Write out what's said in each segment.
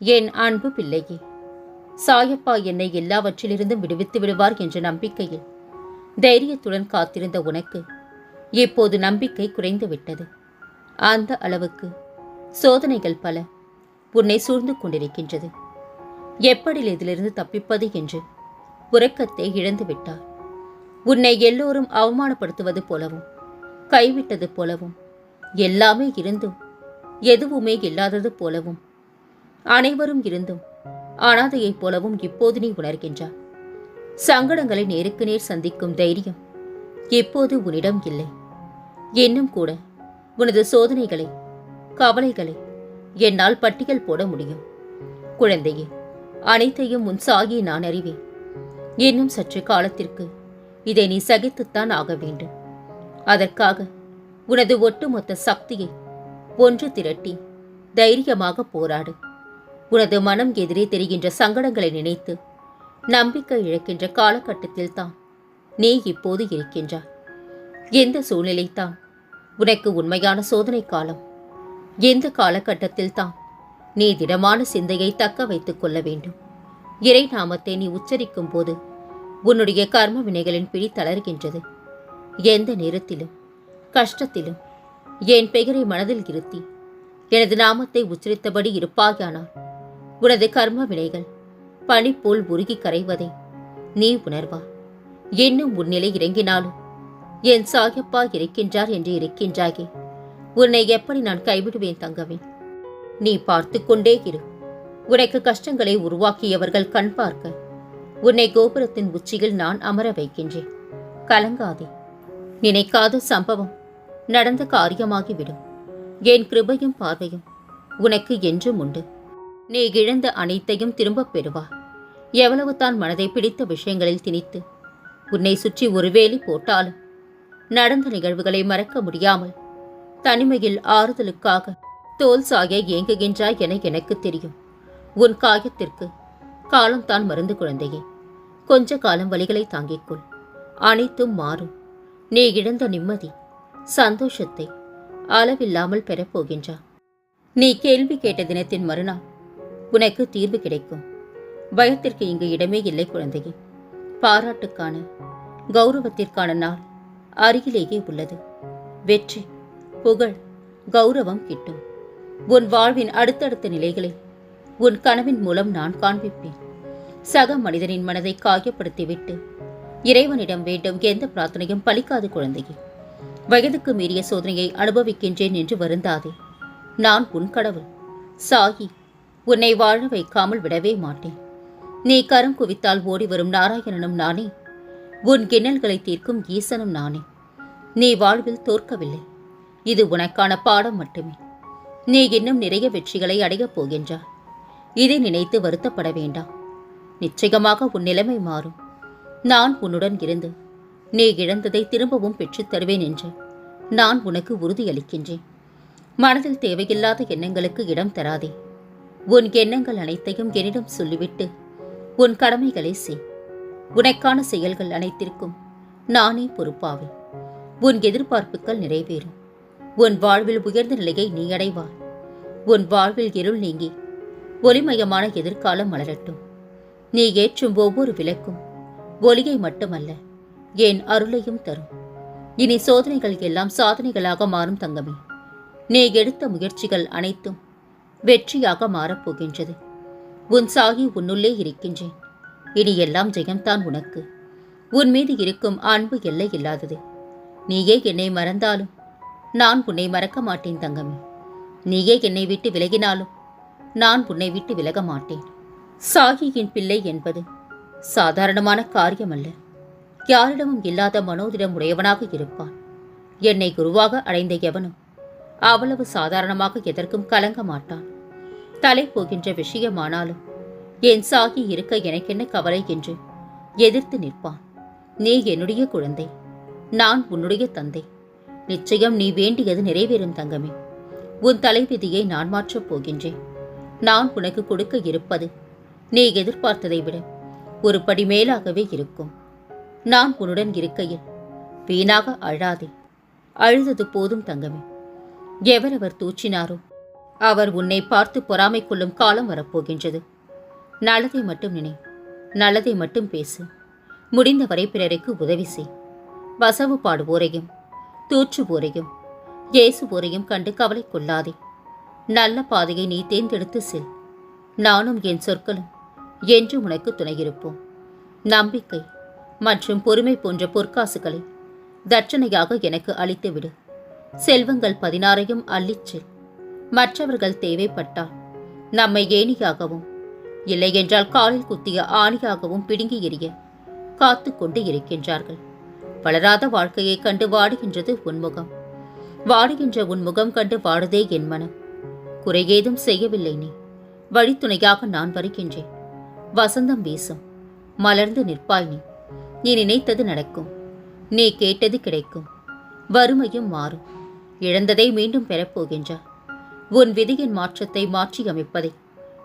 என் அன்பு பிள்ளையே சாயப்பா என்னை எல்லாவற்றிலிருந்தும் விடுவித்து விடுவார் என்ற நம்பிக்கையில் தைரியத்துடன் காத்திருந்த உனக்கு இப்போது நம்பிக்கை குறைந்துவிட்டது அந்த அளவுக்கு சோதனைகள் பல உன்னை சூழ்ந்து கொண்டிருக்கின்றது. எப்படி இதிலிருந்து தப்பிப்பது என்று உறக்கத்தை இழந்து விட்டார். உன்னை எல்லோரும் அவமானப்படுத்துவது போலவும் கைவிட்டது போலவும் எல்லாமே இருந்தும் எதுவுமே இல்லாதது போலவும் அனைவரும் இருந்தும் அனாதையைப் போலவும் இப்போது நீ உணர்கின்றாய். சங்கடங்களை நேருக்கு நேர் சந்திக்கும் தைரியம் இப்போது உன்னிடம் இல்லை. இன்னும் கூட உனது சோதனைகளை கவலைகளை என்னால் பட்டியல் போட முடியும். குழந்தையே அனைத்தையும் உன் சாகி நான் அறிவேன். இன்னும் சற்று காலத்திற்கு இதை நீ சகித்துத்தான் ஆக வேண்டும். அதற்காக உனது ஒட்டுமொத்த சக்தியை ஒன்று திரட்டி தைரியமாக போராடு. உனது மனம் எதிரே தெரிகின்ற சங்கடங்களை நினைத்து நம்பிக்கை இழக்கின்ற காலகட்டத்தில் தான் நீ இப்போது இருக்கின்றாய். எந்த சூழ்நிலை தான் உனக்கு உண்மையான சோதனை காலம். எந்த காலகட்டத்தில் தான் நீ திடமான சிந்தையை தக்க வைத்துக் கொள்ள வேண்டும். இறை நாமத்தை நீ உச்சரிக்கும் போது உன்னுடைய கர்ம வினைகளின் பிடி தளர்கின்றது. எந்த நேரத்திலும் கஷ்டத்திலும் என் பெயரை மனதில் இருத்தி எனது நாமத்தை உச்சரித்தபடி இருப்பாயானால் உனது கர்ம வினைகள் பனி போல் உருகி கரைவதை நீ உணர்வா. இன்னும் உன்னிலை இறங்கினாலும் என் சாயப்பா இருக்கின்றார் என்று இருக்கின்றாயே. உன்னை எப்படி நான் கைவிடுவேன் தங்கவேன் நீ பார்த்து கொண்டே இரு. உனக்கு கஷ்டங்களை உருவாக்கியவர்கள் கண் பார்க்க. உன்னை கோபுரத்தின் உச்சியில் நான் அமர வைக்கின்றேன். கலங்காதே. நினைக்காத சம்பவம் நடந்த காரியமாகிவிடும். என் கிருபையும் பார்வையும் உனக்கு என்றும் உண்டு. நீ இழந்த அனைத்தையும் திரும்பப் பெறுவாய் எவ்வளவு தான் மனதை பிடித்த விஷயங்களில் திணித்து உன்னை சுற்றி ஒருவேலி போட்டாலும் நடந்த நிகழ்வுகளை மறக்க முடியாமல் தனிமையில் ஆறுதலுக்காக தோல் சாய ஏங்குகின்றாய் என எனக்கு தெரியும். உன் காயத்திற்கு காலம்தான் மருந்து குழந்தையே. கொஞ்ச காலம் வலிகளை தாங்கிக்கொள் அனைத்தும் மாறும். நீ இழந்த நிம்மதி சந்தோஷத்தை அளவில்லாமல் பெறப்போகின்றா நீ கேள்வி கேட்ட தினத்தின் மறுநாள் உனக்கு தீர்வு கிடைக்கும். பயத்திற்கு இங்கு இடமே இல்லை குழந்தையே. பாராட்டுக்கான கௌரவத்திற்கான நாள் அருகிலேயே உள்ளது. வெற்றி புகழ் கௌரவம் கிட்டும். உன் வாழ்வின் அடுத்தடுத்த நிலைகளை உன் கனவின் மூலம் நான் காண்பிப்பேன். சக மனிதனின் மனதை காயப்படுத்திவிட்டு இறைவனிடம் வேண்டும் எந்த பிரார்த்தனையும் பலிக்காது குழந்தையே. வயதுக்கு மீறிய சோதனையை அனுபவிக்கின்றேன் என்று வருந்தாதே. நான் உன் கடவுள் சாகி உன்னை வாழ வைக்காமல் விடவே மாட்டேன். நீ கரம் குவித்தால் ஓடி வரும் நாராயணனும் நானே. உன் கிண்ணல்களை தீர்க்கும் ஈசனும் நானே. நீ வாழ்வில் தோற்கவில்லை. இது உனக்கான பாடம் மட்டுமே. நீ இன்னும் நிறைய வெற்றிகளை அடையப் போகின்றாய் இதை நினைத்து வருத்தப்பட வேண்டாம். நிச்சயமாக உன் நிலைமை மாறும். நான் உன்னுடன் இருந்து நீ இழந்ததை திரும்பவும் பெற்றுத் தருவேன் என்று நான் உனக்கு உறுதியளிக்கின்றேன். மனதில் தேவையில்லாத எண்ணங்களுக்கு இடம் தராதே. உன் எண்ணங்கள் அனைத்தையும் என்னிடம் சொல்லிவிட்டு உன் கடமைகளை செய். உனக்கான செயல்கள் அனைத்திற்கும் நானே பொறுப்பாவேன். உன் எதிர்பார்ப்புகள் நிறைவேறும். உன் வாழ்வில் உயர்ந்த நிலையை நீ அடைவாய். உன் வாழ்வில் இருள் நீங்கி ஒளிமயமான எதிர்காலம் மலரட்டும். நீ ஏற்றும் ஒவ்வொரு விளக்கும் ஒளியை மட்டுமல்ல என் அருளையும் தரும். இனி சோதனைகள் எல்லாம் சாதனைகளாக மாறும் தங்கமே. நீ எடுத்த முயற்சிகள் அனைத்தும் வெற்றியாக மாறப்போகின்றது. உன் சாகி உன்னுள்ளே இருக்கின்றேன். இனி எல்லாம் ஜெயம்தான் உனக்கு. உன் மீது இருக்கும் அன்பு எல்லை இல்லாதது. நீயே என்னை மறந்தாலும் நான் உன்னை மறக்க மாட்டேன் தங்கமே. நீயே என்னை விட்டு விலகினாலும் நான் உன்னை விட்டு விலக மாட்டேன். சாகியின் பிள்ளை என்பது சாதாரணமான காரியமல்ல. யாரிடமும் இல்லாத மனோதிடம் உடையவனாக இருப்பான். என்னை குருவாக அடைந்த எவனும் அவ்வளவு சாதாரணமாக எதற்கும் கலங்க மாட்டான் தலை போகின்ற விஷயமானாலும் என் சாகி இருக்க எனக்கென்ன கவலை? என்று எதிர்த்து நிற்பான். நீ என்னுடைய குழந்தை. நான் உன்னுடைய தந்தை. நிச்சயம் நீ வேண்டியது நிறைவேறும் தங்கமே. உன் தலைவிதியை நான் மாற்றப் போகின்றேன். நான் உனக்கு கொடுக்க இருப்பது நீ எதிர்பார்த்ததை விட ஒரு படி மேலாகவே இருக்கும். நான் உன்னுடன் இருக்கையில் வீணாக அழாதே. அழுதது போதும் தங்கமே. எவரவர் தூற்றினாரோ? அவர் உன்னை பார்த்து பொறாமை கொள்ளும் காலம் வரப்போகின்றது. நல்லதை மட்டும் நினை நல்லதை மட்டும் பேசு. முடிந்தவரை பிறருக்கு உதவி செய். வசவு பாடுவோரையும் தூற்றுவோரையும் இயேசுவோரையும் கண்டு கவலை கொள்ளாதே. நல்ல பாதையை நீ தேர்ந்தெடுத்து செல். நானும் என் சொற்களும் என்று உனக்கு துணையிருப்போம். நம்பிக்கை மற்றும் பொறுமை போன்ற பொற்காசுகளை தட்சணையாக எனக்கு அளித்துவிடு. செல்வங்கள் பதினாறையும் அள்ளிச்செல் மற்றவர்கள் தேவைப்பட்டால் நம்மை ஏணியாகவும் இல்லையென்றால் காலில் குத்திய ஆணியாகவும் பிடுங்கி எறிய காத்து கொண்டு இருக்கின்றார்கள். வளராத வாழ்க்கையை கண்டு வாடுகின்றது உன்முகம். வாடுகின்ற உன் முகம் கண்டு வாடுதே என் மனம். குறையேதும் செய்யவில்லை நீ. வழித்துணையாக நான் வருகின்றேன். வசந்தம் வீசும். மலர்ந்து நிற்பாய் நீ. நீ நினைத்தது நடக்கும். நீ கேட்டது கிடைக்கும். வறுமையும் மாறும். இழந்ததை மீண்டும் பெறப்போகின்றார் உன் விதியின் மாற்றத்தை மாற்றி அமைப்பதை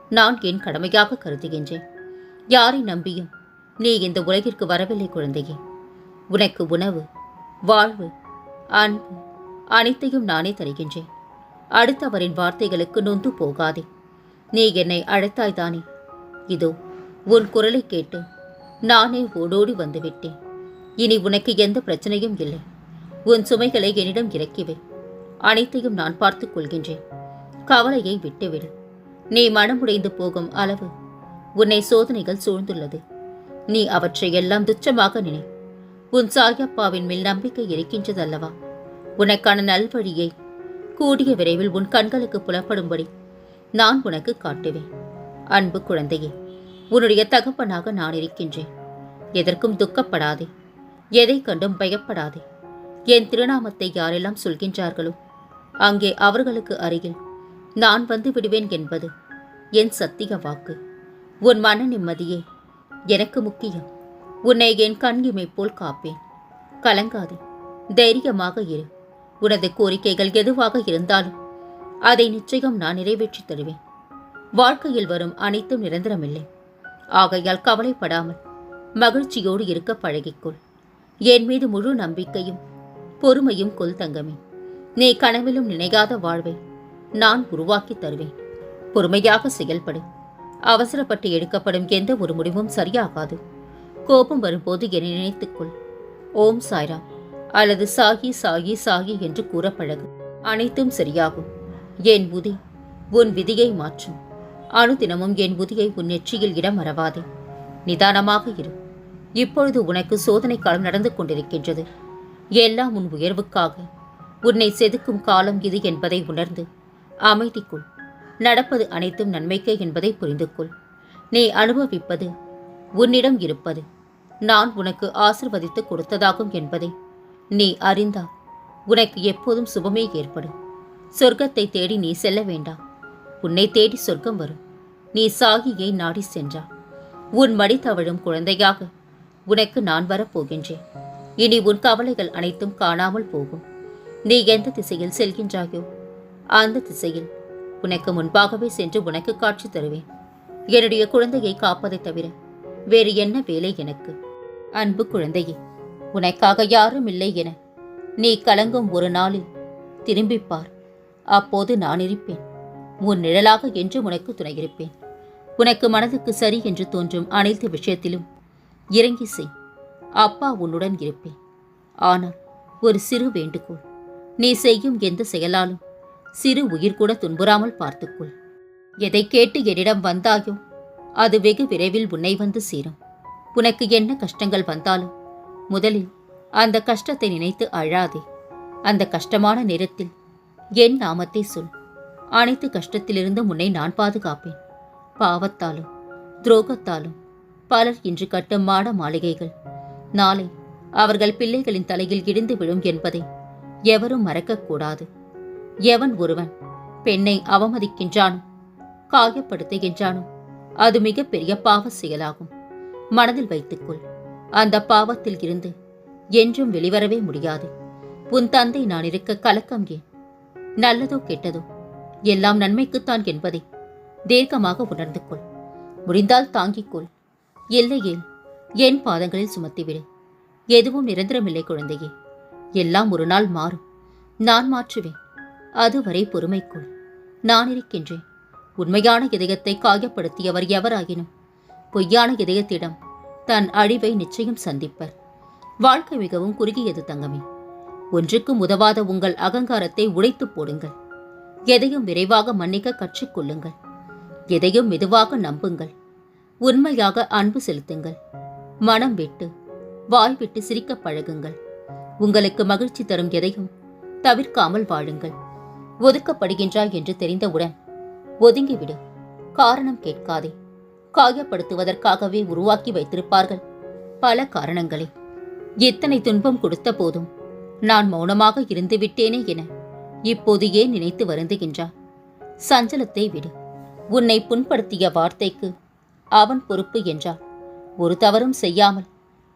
நான் என் கடமையாக கருதுகின்றேன். யாரை நம்பியும் நீ இந்த உலகிற்கு வரவில்லை குழந்தையே. உனக்கு உணவு வாழ்வு அன்பு அனைத்தையும் நானே தருகின்றேன். அடுத்தவரின் வார்த்தைகளுக்கு நொந்து போகாதே. நீ என்னை அழைத்தாய்தானே இதோ உன் குரலை கேட்டு நானே ஓடோடி வந்துவிட்டேன். இனி உனக்கு எந்த பிரச்சனையும் இல்லை. உன் சுமைகளை என்னிடம் இறக்கிவை. அனைத்தையும் நான் பார்த்துக் கொள்கின்றேன். கவலையை விட்டுவிடு. நீ மனமுடைந்து போகும் அளவு உன்னை சோதனைகள் சூழ்ந்துள்ளது. நீ அவற்றை எல்லாம் துச்சமாக நினை. உன் சாயப்பாவின் மேல் நம்பிக்கை இருக்கின்றதல்லவா? உனக்கான நல்வழியை கூடிய விரைவில் உன் கண்களுக்கு புலப்படும்படி நான் உனக்கு காட்டுவேன். அன்பு குழந்தையே உன்னுடைய தகப்பனாக நான் இருக்கின்றேன். எதற்கும் துக்கப்படாதே. எதை கண்டும் பயப்படாதே. என் திருநாமத்தை யாரெல்லாம் சொல்கின்றார்களோ அங்கே அவர்களுக்கு அருகில் நான் வந்து விடுவேன் என்பது என் சத்திய வாக்கு. உன் மன நிம்மதியே எனக்கு முக்கியம். உன்னை என் கண்ணிமை போல் காப்பேன். கலங்காதே தைரியமாக இரு. உனது கோரிக்கைகள் எதுவாக இருந்தாலும் அதை நிச்சயம் நான் நிறைவேற்றித் தருவேன். வாழ்க்கையில் வரும் அனைத்தும் நிரந்தரமில்லை. ஆகையால் கவலைப்படாமல் மகிழ்ச்சியோடு இருக்க பழகிக்கொள். என் மீது முழு நம்பிக்கையும் பொறுமையும் கொல் தங்கமே. நீ கனவிலும் நினைக்காத வாழ்வை நான் உருவாக்கித் தருவேன். பொறுமையாக செயல்படு. அவசரப்பட்டு எடுக்கப்படும் எந்த ஒரு முடிவும் சரியாகாது. கோபம் வரும்போது என்னை நினைத்துக்கொள். ஓம் சாய்ரா. அல்லது சாகி சாகி சாகி என்று கூற பழகு அனைத்தும் சரியாகும். என் புதி உன் விதியை மாற்றும். அனுதினமும் என் புதியை உன் நெற்றியில் இடம் மறவாதே நிதானமாக இரு. இப்பொழுது உனக்கு சோதனை காலம் நடந்து கொண்டிருக்கின்றது. எல்லாம் உன் உயர்வுக்காக. உன்னை செதுக்கும் காலம் இது என்பதை உணர்ந்து அமைதிக்குள் நடப்பது அனைத்தும் நன்மைக்கே என்பதை புரிந்து கொள் நீ அனுபவிப்பது உன்னிடம் இருப்பது நான் உனக்கு ஆசிர்வதித்து கொடுத்ததாகும் என்பதை நீ அறிந்தால் உனக்கு எப்போதும் சுபமே ஏற்படும். சொர்க்கத்தை தேடி நீ செல்ல வேண்டாம் உன்னை தேடி சொர்க்கம் வரும். நீ சாகியை நாடி சென்றா. உன் மடி தவழும் குழந்தையாக உனக்கு நான் வரப்போகின்றேன். இனி உன் கவலைகள் அனைத்தும் காணாமல் போகும். நீ எந்த திசையில் செல்கின்றாயோ அந்த திசையில் உனக்கு முன்பாகவே சென்று உனக்கு காட்சி தருவேன். என்னுடைய குழந்தையை காப்பதைத் தவிர வேறு என்ன வேலை எனக்கு? அன்பு குழந்தையே உனக்காக யாரும் இல்லை என நீ கலங்கும் ஒரு நாளில் திரும்பிப் பார் அப்போது நான் இருப்பேன். உன் நிழலாக என்று உனக்கு துணையிருப்பேன். உனக்கு மனதுக்கு சரி என்று தோன்றும் அனைத்து விஷயத்திலும் இறங்கி செய். அப்பா உன்னுடன் இருப்பேன். ஆனால் ஒரு சிறு வேண்டுகோள். நீ செய்யும் எந்த செயலாலும். சிறு உயிர் கூட துன்புறாமல் பார்த்துக்கொள். எதை கேட்டு என்னிடம் வந்தாயோ அது வெகு விரைவில் உன்னை வந்து சேரும். உனக்கு என்ன கஷ்டங்கள் வந்தாலும் முதலில் அந்த கஷ்டத்தை நினைத்து அழாதே. அந்த கஷ்டமான நேரத்தில் என் நாமத்தை சொல். அனைத்து கஷ்டத்திலிருந்து உன்னை நான் பாதுகாப்பேன். பாவத்தாலும் துரோகத்தாலும் பலர் இன்று கட்டும் மாட மாளிகைகள். நாளை அவர்கள் பிள்ளைகளின் தலையில் இடிந்து விழும் என்பதை எவரும் மறக்கக்கூடாது. எவன் ஒருவன் பெண்ணை அவமதிக்கின்றானோ காயப்படுத்துகின்றானோ அது மிகப்பெரிய பாவ செயலாகும். மனதில் வைத்துக்கொள் அந்த பாவத்தில் இருந்து என்றும் வெளிவரவே முடியாது. உன் தந்தை நான் இருக்க கலக்கம் ஏன்? நல்லதோ கெட்டதோ? எல்லாம் நன்மைக்குத்தான் என்பதை தீர்க்கமாக உணர்ந்து கொள் முடிந்தால் தாங்கிக் கொள் இல்லையேல் என் பாதங்களில் சுமத்திவிடு. எதுவும் நிரந்தரமில்லை குழந்தையே. எல்லாம் ஒரு நாள் மாறும். நான் மாற்றுவேன். அதுவரை பொறுமைக்குள். நான் இருக்கின்றேன். உண்மையான இதயத்தை காயப்படுத்தியவர் எவராகினும் பொய்யான இதயத்திடம் தன் அழிவை நிச்சயம் சந்திப்பர். வாழ்க்கை மிகவும் குறுகியது தங்கமே. ஒன்றுக்கும் உதவாத உங்கள் அகங்காரத்தை உடைத்துப் போடுங்கள். எதையும் விரைவாக மன்னிக்க கற்றுக்கொள்ளுங்கள். எதையும் மெதுவாக நம்புங்கள். உண்மையாக அன்பு செலுத்துங்கள். மனம் விட்டு வாய் விட்டு சிரிக்க பழகுங்கள். உங்களுக்கு மகிழ்ச்சி தரும் எதையும் தவிர்க்காமல் வாழுங்கள். ஒதுக்கப்படுகின்றாய் என்று தெரிந்தவுடன் ஒதுங்கிவிடு. காரணம் கேட்காதே. காயப்படுத்துவதற்காகவே உருவாக்கி வைத்திருப்பார்கள் பல காரணங்களே. எத்தனை துன்பம் கொடுத்த போதும் நான் மௌனமாக இருந்து விட்டேனே என இப்போது ஏன் நினைத்து வருந்துகின்றா சஞ்சலத்தை விடு. உன்னை புண்படுத்திய வார்த்தைக்கு அவன் பொறுப்பு என்றார் ஒரு தவறும் செய்யாமல்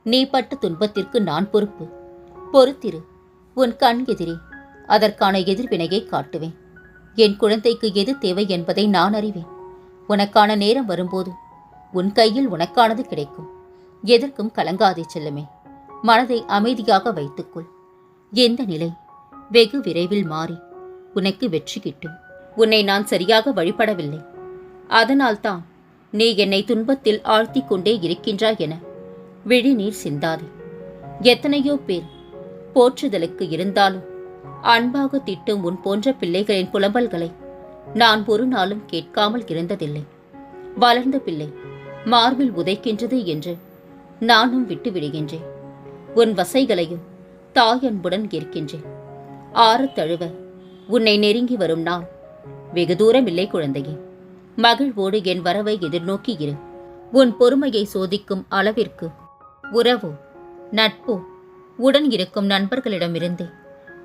நீ பட்ட துன்பத்திற்கு நான் பொறுப்பு. பொறுத்திரு உன் கண் எதிரே அதற்கான எதிர்வினையை காட்டுவேன். என் குழந்தைக்கு எது தேவை என்பதை நான் அறிவேன். உனக்கான நேரம் வரும்போது உன் கையில் உனக்கானது கிடைக்கும். எதற்கும் கலங்காதே செல்லுமே. மனதை அமைதியாக வைத்துக்கொள். எந்த நிலை? வெகு விரைவில் மாறி உனக்கு வெற்றி கிட்டும். உன்னை நான் சரியாக வழிபடவில்லை. அதனால்தான் நீ என்னை துன்பத்தில் ஆழ்த்திக் கொண்டே இருக்கின்றாய் என விழிநீர் சிந்தாதே. எத்தனையோ பேர் போற்றுதலுக்கு இருந்தாலும் அன்பாக திட்டும் உன் போன்ற பிள்ளைகளின் புலம்பல்களை நான் ஒரு நாளும் கேட்காமல் இருந்ததில்லை. வளர்ந்த பிள்ளை மார்பில் உதைக்கின்றது என்று நானும் விட்டு விடுகின்றேன் உன் வசைகளையும் தாயன்புடன் ஏற்கின்றேன். ஆறு தழுவ உன்னை நெருங்கி வரும் நான் வெகு தூரம் இல்லை குழந்தையே. மகிழ்வோடு என் வரவை எதிர்நோக்கி இரு. உன் பொறுமையை சோதிக்கும் அளவிற்கு உறவோ நட்போ உடன் இருக்கும் நண்பர்களிடமிருந்தே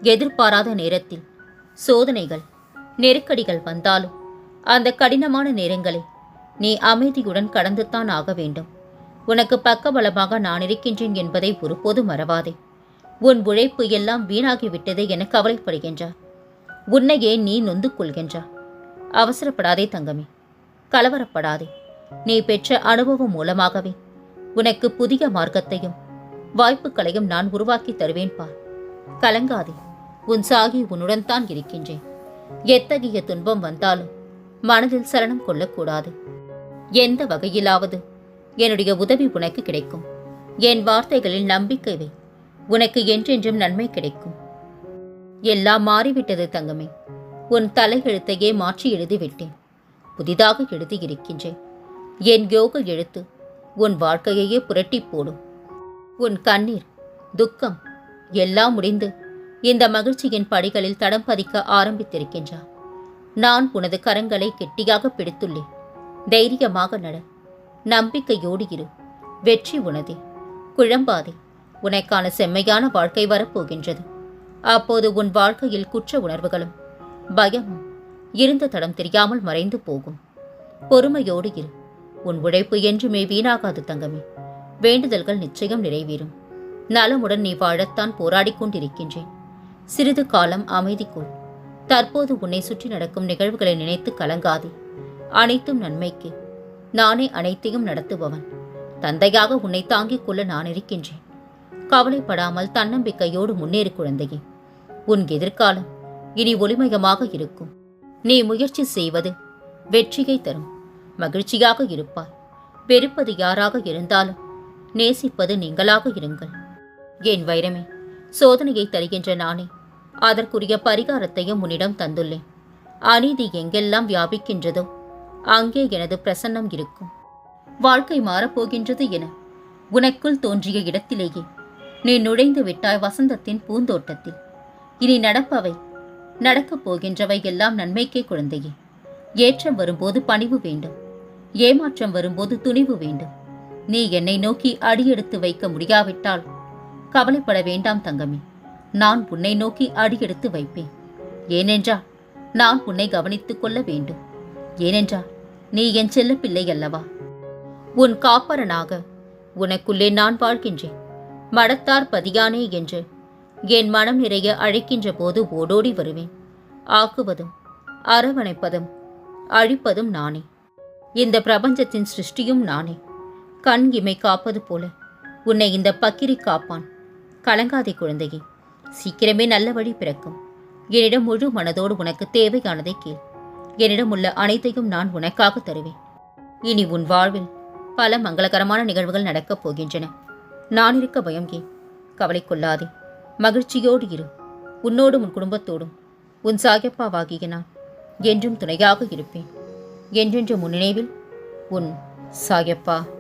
எதிர்பாராத நேரத்தில் சோதனைகள் நெருக்கடிகள் வந்தாலும் அந்த கடினமான நேரங்களை நீ அமைதியுடன் கடந்துத்தான் ஆக வேண்டும். உனக்கு பக்கபலமாக நான் இருக்கின்றேன் என்பதை ஒருபோதும் மறவாதே. உன் உழைப்பு எல்லாம் வீணாகிவிட்டது என கவலைப்படுகின்றார். உன்னையே நீ நொந்து கொள்கின்றார் அவசரப்படாதே தங்கமே. கலவரப்படாதே. நீ பெற்ற அனுபவம் மூலமாகவே உனக்கு புதிய மார்க்கத்தையும் வாய்ப்புகளையும் நான் உருவாக்கி தருவேன் பார். கலங்காதே உன் சாகி உன்னுடன் தான் இருக்கின்றேன். எத்தகைய துன்பம் வந்தாலும் மனதில் சரணம் கொள்ளக்கூடாது. எந்த வகையிலாவது என்னுடைய உதவி உனக்கு கிடைக்கும். என் வார்த்தைகளில் நம்பிக்கை வை உனக்கு என்றென்றும் நன்மை கிடைக்கும். எல்லாம் மாறிவிட்டது தங்கமே உன் தலையெழுத்தையே மாற்றி எழுதிவிட்டேன். புதிதாக எழுதி இருக்கின்றேன். என் யோக எழுத்து உன் வாழ்க்கையையே புரட்டி போடும். உன் கண்ணீர் துக்கம் எல்லாம் முடிந்து இந்த மகிழ்ச்சியின் படிகளில் தடம் பதிக்க ஆரம்பித்திருக்கின்றார் நான் உனது கரங்களை கெட்டியாக பிடித்துள்ளேன். தைரியமாக நட. நம்பிக்கையோடு இரு. வெற்றி உனதே. குழம்பாதே. உனக்கான செம்மையான வாழ்க்கை வரப்போகின்றது. அப்போது உன் வாழ்க்கையில் குற்ற உணர்வுகளும் பயமும் இருந்த தடம் தெரியாமல் மறைந்து போகும். பொறுமையோடு இரு. உன் உழைப்பு என்றுமே வீணாகாது தங்கமே. வேண்டுதல்கள் நிச்சயம் நிறைவேறும். நலமுடன் நீ வாழத்தான் போராடிக் கொண்டிருக்கின்றேன். சிறிது காலம் அமைதிக்குள். தற்போது உன்னை சுற்றி நடக்கும் நிகழ்வுகளை நினைத்து கலங்காதே. அனைத்தும் நன்மைக்கு. நானே அனைத்தையும் நடத்துபவன். தந்தையாக உன்னை தாங்கிக் கொள்ள நான் இருக்கின்றேன். கவலைப்படாமல் தன்னம்பிக்கையோடு முன்னேறு குழந்தையே. உன் எதிர்காலம் இனி ஒளிமயமாக இருக்கும். நீ முயற்சி செய்வது வெற்றியை தரும். மகிழ்ச்சியாக இருப்பாய். வெறுப்பது யாராக இருந்தாலும் நேசிப்பது நீங்களாக இருங்கள். என் வைரமே சோதனையை தருகின்ற நானே அதற்குரிய பரிகாரத்தையும் உன்னிடம் தந்துள்ளேன். அநீதி எங்கெல்லாம் வியாபிக்கின்றதோ அங்கே எனது பிரசன்னம் இருக்கும். வாழ்க்கை மாறப்போகின்றது என உனக்குள் தோன்றிய இடத்திலேயே நீ நுழைந்து விட்டாய் வசந்தத்தின் பூந்தோட்டத்தில். இனி நடப்பவை நடக்கப் போகின்றவை எல்லாம் நன்மைக்கே குழந்தையே. ஏற்றம் வரும்போது பணிவு வேண்டும். ஏமாற்றம் வரும்போது துணிவு வேண்டும். நீ என்னை நோக்கி அடியெடுத்து வைக்க முடியாவிட்டால் கவலைப்பட வேண்டாம் தங்கமே. நான் உன்னை நோக்கி அடியெடுத்து வைப்பேன். ஏனென்றால் நான் உன்னை கவனித்துக் கொள்ள வேண்டும். ஏனென்றால் நீ என் செல்ல பிள்ளை அல்லவா? உன் காப்பரனாக உனக்குள்ளே நான் வாழ்கின்றேன். மடத்தார் பதியானே என்று என் மனம் நிறைய அழைக்கின்ற போது ஓடோடி வருவேன். ஆக்குவதும் அரவணைப்பதும் அழிப்பதும் நானே. இந்த பிரபஞ்சத்தின் சிருஷ்டியும் நானே. கண் இமை காப்பது போல. உன்னை இந்த பக்கிரி காப்பான். கலங்காதே குழந்தையே. சீக்கிரமே நல்ல வழி பிறக்கும். என்னிடம் முழு மனதோடு உனக்கு தேவையானதை கேள். என்னிடம் உள்ள அனைத்தையும் நான் உனக்காக தருவேன். இனி உன் வாழ்வில் பல மங்களகரமான நிகழ்வுகள் நடக்கப் போகின்றன. நான் இருக்க பயம் ஏன்? கவலை கொள்ளாதே. மகிழ்ச்சியோடு இரு. உன்னோடும் உன் குடும்பத்தோடும். உன் சாகப்பாவாகிய நான் என்றும் துணையாக இருப்பேன். என்றென்று முன்னினைவில் உன் சாயப்பா.